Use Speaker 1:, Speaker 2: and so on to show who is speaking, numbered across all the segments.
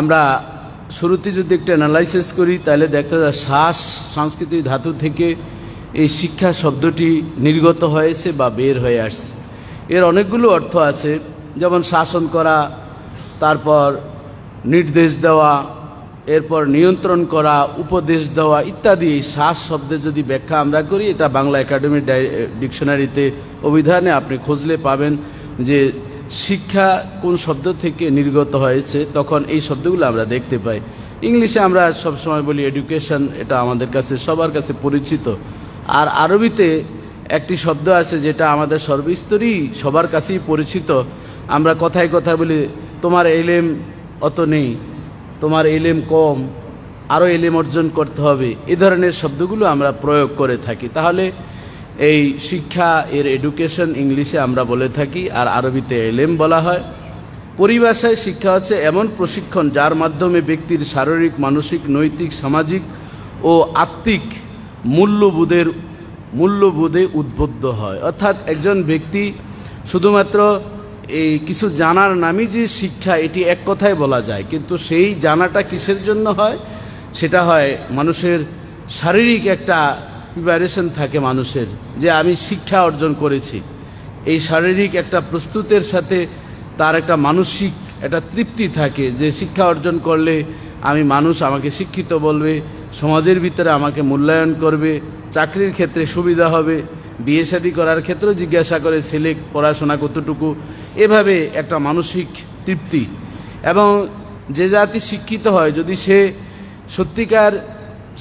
Speaker 1: আমরা শুরুতে যদি একটা অ্যানালাইসিস করি, তাহলে দেখতে যায় শ্বাস সাংস্কৃতিক ধাতু থেকে এই শিক্ষা শব্দটি নির্গত হয়েছে বা বের হয়ে আসছে। এর অনেকগুলো অর্থ আছে, যেমন শাসন করা, তারপর নির্দেশ দেওয়া, এরপর নিয়ন্ত্রণ করা, উপদেশ দেওয়া ইত্যাদি। এই শ্বাস শব্দের যদি ব্যাখ্যা আমরা করি, এটা বাংলা একাডেমি ডিকশনারিতে অভিধানে আপনি খুঁজলে পাবেন যে শিক্ষা কোন শব্দ থেকে নির্গত হয়েছে, তখন এই শব্দগুলো আমরা দেখতে পাই। ইংলিশে আমরা সবসময় বলি এডুকেশন এটা আমাদের কাছে, সবার কাছে পরিচিত। আর আরবিতে একটি শব্দ আছে যেটা আমাদের সর্বস্তরই সবার কাছেই পরিচিত। আমরা কথায় কথা বলি, তোমার এলেম অত নেই, তোমার এলেম কম আরও এলেম অর্জন করতে হবে। এ ধরনের শব্দগুলো আমরা প্রয়োগ করে থাকি। তাহলে এই শিক্ষা, এর এডুকেশন ইংলিশে আমরা বলে থাকি, আর আরবিতে এলেম বলা হয়। পরিভাষায় শিক্ষা হচ্ছে এমন প্রশিক্ষণ যার মাধ্যমে ব্যক্তির শারীরিক, মানসিক, নৈতিক, সামাজিক ও আত্মিক মূল্যবোধের, মূল্যবোধে উদ্বুদ্ধ হয়। অর্থাৎ একজন ব্যক্তি শুধুমাত্র এই কিছু জানার নামই যে শিক্ষা, এটি এক কথায় বলা যায়। কিন্তু সেই জানাটা কিসের জন্য হয়? সেটা হয় মানুষের শারীরিক একটা প্রিপারেশন থাকে মানুষের, যে আমি শিক্ষা অর্জন করেছি। এই শারীরিক একটা প্রস্তুতের সাথে তার একটা মানসিক একটা তৃপ্তি থাকে, যে শিক্ষা অর্জন করলে আমি মানুষ আমাকে শিক্ষিত বলবে, সমাজের ভিতরে আমাকে মূল্যায়ন করবে, চাকরির ক্ষেত্রে সুবিধা হবে, বিয়ে শাদী করার ক্ষেত্রেও জিজ্ঞাসা করে, ছেলে পড়াশোনা কতটুকু? এভাবে একটা মানসিক তৃপ্তি। এবং যে জাতি শিক্ষিত হয়, যদি সে সত্যিকার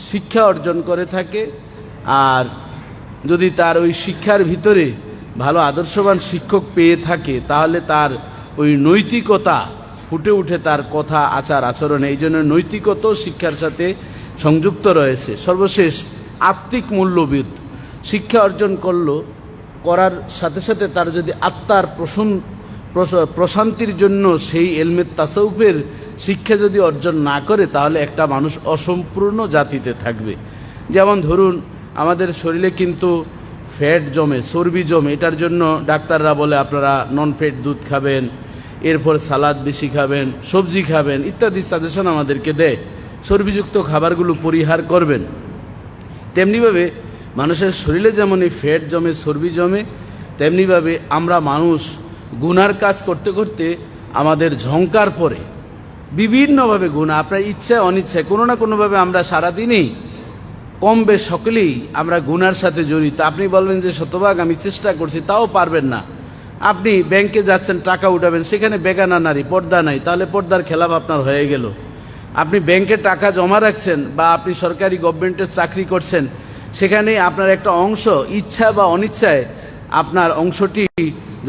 Speaker 1: শিক্ষা অর্জন করে থাকে আর যদি তার ওই শিক্ষার ভিতরে ভালো আদর্শবান শিক্ষক পেয়ে থাকে, তাহলে তার ওই নৈতিকতা ফুটে উঠে তার কথা, আচার, আচরণে, এই জন্য নৈতিকতাও শিক্ষার সাথে সংযুক্ত রয়েছে। সর্বশেষ, আত্মিক মূল্যবোধ। শিক্ষা অর্জন করল, করার সাথে সাথে তার যদি আত্মার প্রসন, প্রস- প্রশান্তির জন্য সেই এলমের তাসৌফের শিক্ষা যদি অর্জন না করে, তাহলে একটা মানুষ অসম্পূর্ণ জাতিতে থাকবে। যেমন ধরুন আমাদের শরীরে কিন্তু ফ্যাট জমে, চর্বি জমে, এটার জন্য ডাক্তাররা বলে আপনারা নন ফ্যাট দুধ খাবেন, এরপর সালাদ বেশি খাবেন, সবজি খাবেন, ইত্যাদি সাজেশন আমাদেরকে দেয়। চর্বিযুক্ত খাবারগুলো পরিহার করবেন। তেমনিভাবে মানুষের শরীরে যেমন এই ফ্যাট জমে, চর্বি জমে, তেমনিভাবে আমরা মানুষ গুনার কাজ করতে করতে আমাদের ঝংকার পরে, বিভিন্নভাবে গুণা আপনার ইচ্ছায় অনিচ্ছায় কোনো না কোনোভাবে আমরা সারাদিনেই কম বেশ সকলেই, আমরা গুনার সাথে জড়িত। আপনি বলবেন যে শতভাগ আমি চেষ্টা করছি, তাও পারবেন না। আপনি ব্যাংকে যাচ্ছেন, টাকা উঠাবেন, সেখানে বেগানা নারী, পর্দা নাই, তাহলে পর্দার খেলাপ আপনার হয়ে গেল। আপনি ব্যাংকে টাকা জমা রাখছেন বা আপনি সরকারি গভর্নমেন্টের চাকরি করছেন, সেখানে আপনার একটা অংশ, ইচ্ছা বা অনিচ্ছায় আপনার অংশটি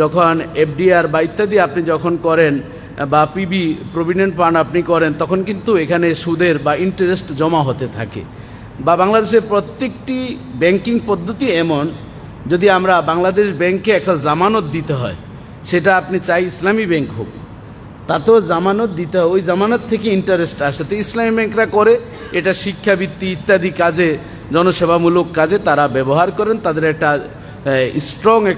Speaker 1: যখন এফডিআর বা ইত্যাদি আপনি যখন করেন, বা পিবি, প্রভিডেন্ট ফান্ড আপনি করেন, তখন কিন্তু এখানে সুদের বা ইন্টারেস্ট জমা হতে থাকে। বা বাংলাদেশের প্রত্যেকটি ব্যাংকিং পদ্ধতি এমন, যদি আমরা বাংলাদেশ ব্যাংকে একটা জামানত দিতে হয়, সেটা আপনি চাই ইসলামী ব্যাংক হোক, তাতেও জামানত দিতে হয়। ওই জামানত থেকে ইন্টারেস্ট আসে। তো ইসলামী ব্যাংকরা করে, এটা শিক্ষাবৃত্তি ইত্যাদি কাজে, জনসেবামূলক কাজে তারা ব্যবহার করেন, তাদের একটা স্ট্রং